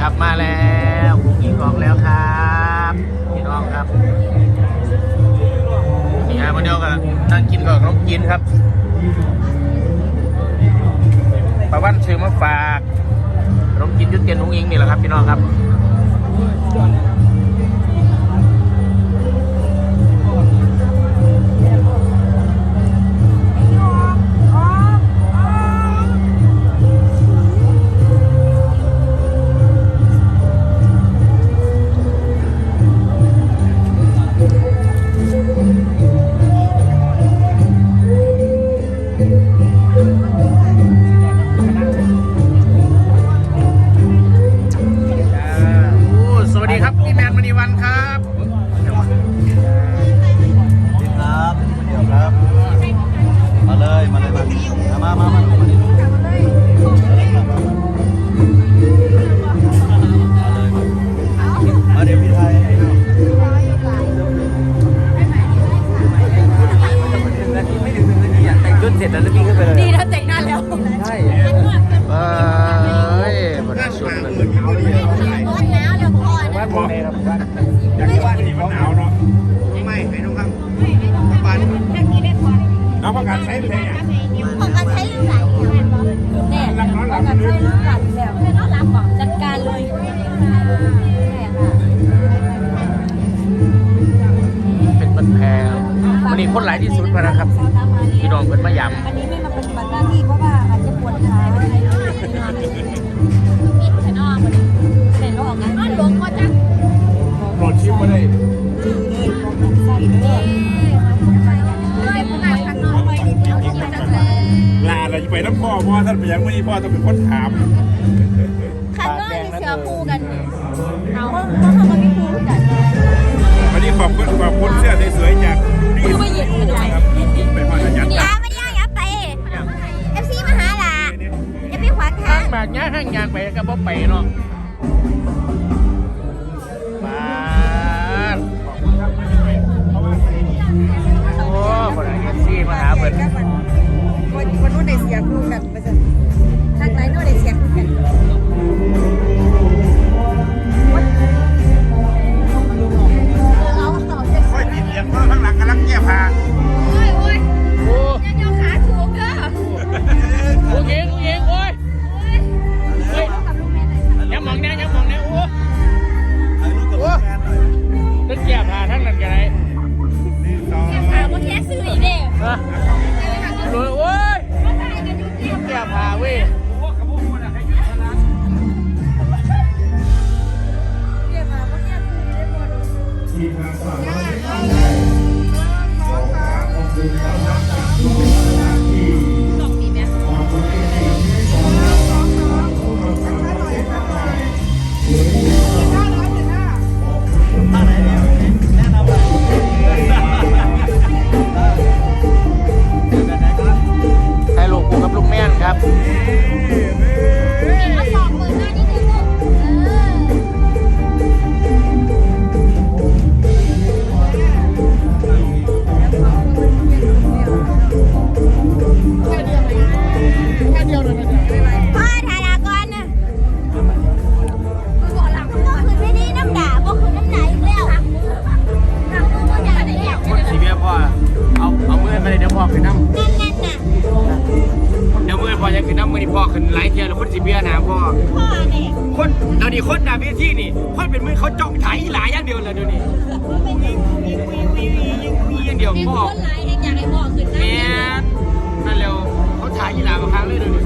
ครับมาแล้วคุกกี้ออกแล้วครับพี่น้องครับนี่ฮะคนเดียวกันนั่งกินกับขนมกินครับปาวันชื่อมาฝากร้องกินยุดเตียนนุ้งอิงนี่แหละครับพี่น้องครับ วันครับสวัสดีครับเดี๋ยวครับ มาเลย มาเลย มา มา มา ไม่ไอ้น้องครับบ้านน้องประกาศใช้เลยอะของการใช้ลืมไหลเนี่ยของการใช้ลืมไหลแล้วไม่ต้องรับบอกจัดการเลยเนี่ยค่ะเป็นบันแพงวันนี้คนหลายที่สุดพะนะครับพี่น้องเป็นมายวันนี้ไม่มาปฏิบัติหน้าที่เพราะว่าอาจจะปวดขาปิดขนอกเสร็จแล้วออกงานหลวงก็จะโหลดชิปมาเล พ่อพ่อท่านไปยังไม่พ่อต้องเป็นคนถามข้างนอกมีเสือคู่กันเอาเพราะเขามามีคู่กันวันนี้ขอบคุณขอบคุณเสื้อสวยๆจากนี่คือไม่เย็นกันเลยครับไปพ่อจะยัดนี่อาไม่ได้ยับไปเอฟซีมาหาล่ะจะไปขวางำทาทางงบากย่าห้างยางไปก็บ่ไปเนาะมาดโอ้คนไหนกันซี่มาหาเพิ่น สีเบียนะพ่อพ่อเนี่ยคนเดี๋ยวนี้คนหน้าเวทีนี่คนเป็นมือเขาจ้องถ่ายหลายอย่างเดียวเลยเดี๋ยวนี้อย่างเดียวพ่อคนหลายเองอยากให้พ่อคืนแม่นั่นเร็วเขาถ่ายหลาบางครั้งเลยเดี๋ยวนี้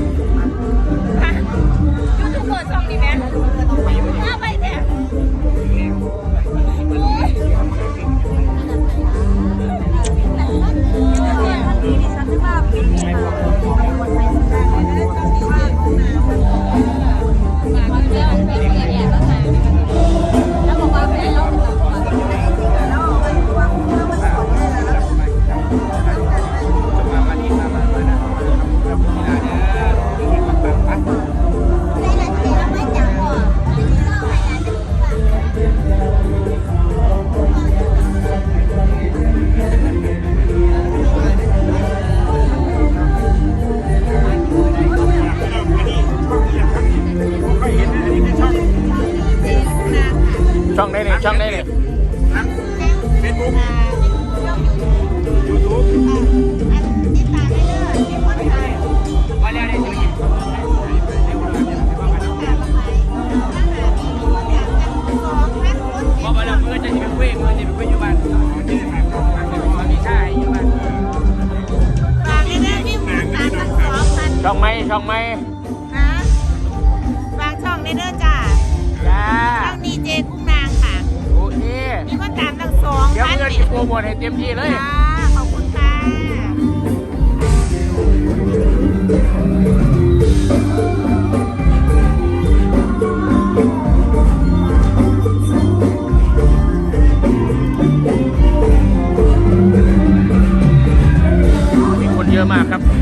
ยูทูบเบอร์ช่องนี้ไหม ช่องไหมช่องไหมฮะวางช่องในเด้อจ้าจ้าช่องดีเจกุ้งนางค่ะ โอเคมีคนตามทั้งสองเดี๋ยวนเงินจะโปรโมทให้เต็มที่เลยค่ะขอบคุณค่ะมีคนเยอะมากครับ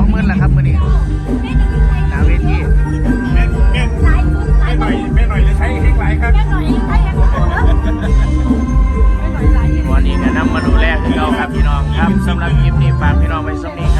องหมื่นแล้วครับมื่อนี้หนาเวทีแม่แม่แม่หน่อยแม่หน่อยจะใช้เฮกไลท์ครับวันนี้ก็นำมาดูแลคือเราครับพี่น้องครับสำหรับยิปนี้ฝากพี่น้องไว้สำนี้ครับ